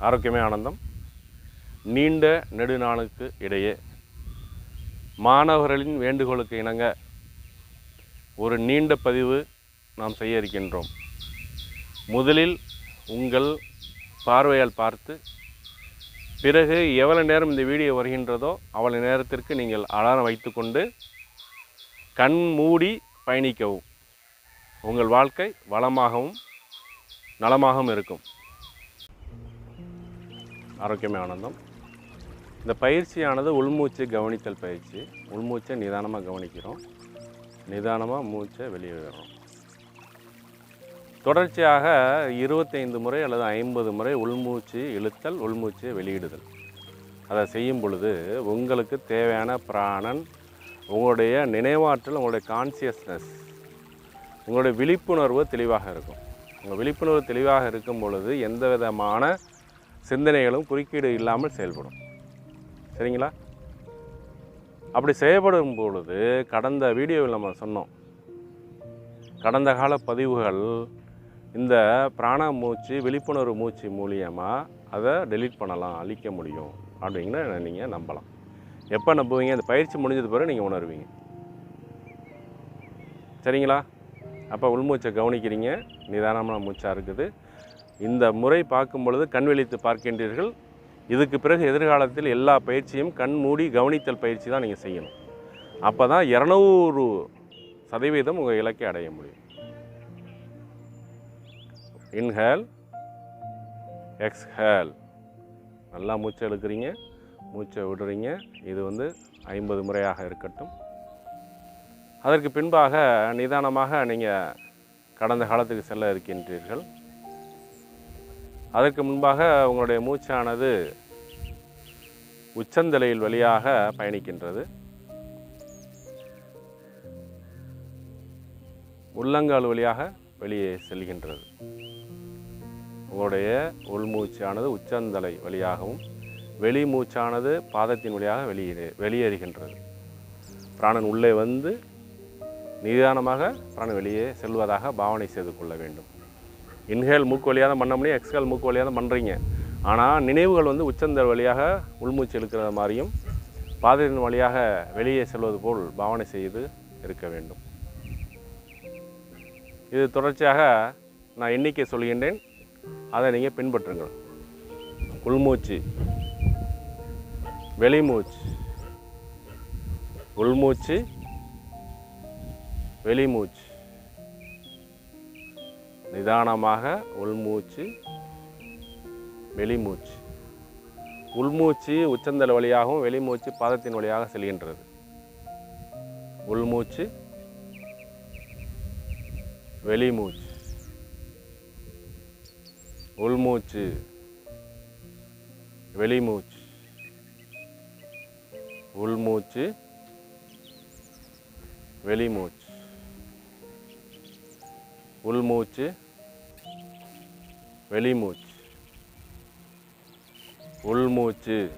ஆரோக்கியமே ஆனந்தம். நீண்ட நெடுநாளுக்கு இடையே மாணவர்களின் வேண்டுகோளுக்கு இணங்க ஒரு நீண்ட பதிவு நாம் செய்ய இருக்கின்றோம். முதலில் உங்கள் பார்வையால் பார்த்து பிறகு எவ்வளவு நேரம் இந்த வீடியோ வருகின்றதோ அவ்வளவு நேரத்திற்கு நீங்கள் அலாரம் வைத்துக்கொண்டு கண் மூடி பயணிக்கவும். உங்கள் வாழ்க்கை வளமாகவும் நலமாகவும் இருக்கும். ஆரோக்கியமே ஆனந்தம். இந்த பயிற்சியானது உள்மூச்சு கவனித்தல் பயிற்சி. உள்மூச்சை நிதானமாக கவனிக்கிறோம். நிதானமாக மூச்சை வெளியே விடுறோம். தொடர்ச்சியாக இருபத்தைந்து முறை அல்லது ஐம்பது முறை உள்மூச்சு இழுத்தல் உள்மூச்சு வெளியிடுதல். அதை செய்யும் பொழுது உங்களுக்கு தேவையான பிராணன் உங்களுடைய நினைவாற்றல் உங்களுடைய கான்சியஸ்னஸ் உங்களுடைய விழிப்புணர்வு தெளிவாக இருக்கும். உங்கள் விழிப்புணர்வு தெளிவாக இருக்கும் பொழுது எந்த விதமான சிந்தனைகளும் குறுக்கீடு இல்லாமல் செயல்படும். சரிங்களா? அப்படி செயல்படும் பொழுது கடந்த வீடியோவில் நம்ம சொன்னோம். கடந்த கால பதிவுகள் இந்த பிராண மூச்சு விழிப்புணர்வு மூச்சு மூலியமாக அதை டெலீட் பண்ணலாம் அழிக்க முடியும் அப்படிங்கிற நீங்கள் நம்பலாம். எப்போ நம்புவீங்க? அந்த பயிற்சி முடிஞ்சது பிறகு நீங்கள் உணர்வீங்க. சரிங்களா? அப்போ உள்மூச்சை கவனிக்கிறீங்க. நிதானமான மூச்சாக இருக்குது. இந்த முறை பார்க்கும் பொழுது கண் விழித்து பார்க்கின்றீர்கள். இதுக்கு பிறகு எதிர்காலத்தில் எல்லா பயிற்சியும் கண் மூடி கவனித்தல் பயிற்சி தான் நீங்கள் செய்யணும். அப்போ தான் இரநூறு சதவீதம் உங்கள் இலக்கை அடைய முடியும். Inhale exhale. நல்லா மூச்சை இழுக்கிறீங்க மூச்சை விடுறீங்க. இது வந்து ஐம்பது முறையாக இருக்கட்டும். அதற்கு பின்பாக நிதானமாக நீங்கள் கடந்த காலத்துக்கு செல்ல இருக்கின்றீர்கள். அதற்கு முன்பாக உங்களுடைய மூச்சானது உச்சந்தலையில் வழியாக பயணிக்கின்றது. உள்ளங்கால் வழியாக வெளியே செல்கின்றது. உங்களுடைய உள்மூச்சானது உச்சந்தலை வழியாகவும் வெளி மூச்சானது பாதத்தின் வழியாக வெளியே வெளியேறுகின்றது. பிராணன் உள்ளே வந்து நிதானமாக பிராணன் வெளியே செல்வதாக பாவனை செய்து கொள்ள வேண்டும். இன்ஹேல் மூக்கு வழியாக தான் பண்ண முடியும் எக்ஸ்ஹேல் மூக்கு வழியாக தான் பண்ணுறீங்க ஆனால் நினைவுகள் வந்து உச்சந்தல் வழியாக உள்மூச்சு இழுக்கிற மாதிரியும் பாதையின் வழியாக வெளியே செல்வது போல் பாவனை செய்து இருக்க வேண்டும். இது தொடர்ச்சியாக நான் எண்ணிக்கை சொல்கின்றேன். அதை நீங்கள் பின்பற்றுங்கள். உள்மூச்சு. வெளிமூச்சு. உள்மூச்சு. வெளிமூச்சு. நிதானமாக உள்மூச்சு வெளிமூச்சு. உள்மூச்சு உச்சந்தல் வழியாகவும் வெளிமூச்சு பாதத்தின் வழியாக செல்கின்றது. உள்மூச்சு வெளிமூச்சு. உள்மூச்சு வெளிமூச்சு. உள்மூச்சு வெளிமூச்சு. உள்மூச்சு வெளிமூச்சு. உள்மூச்சு.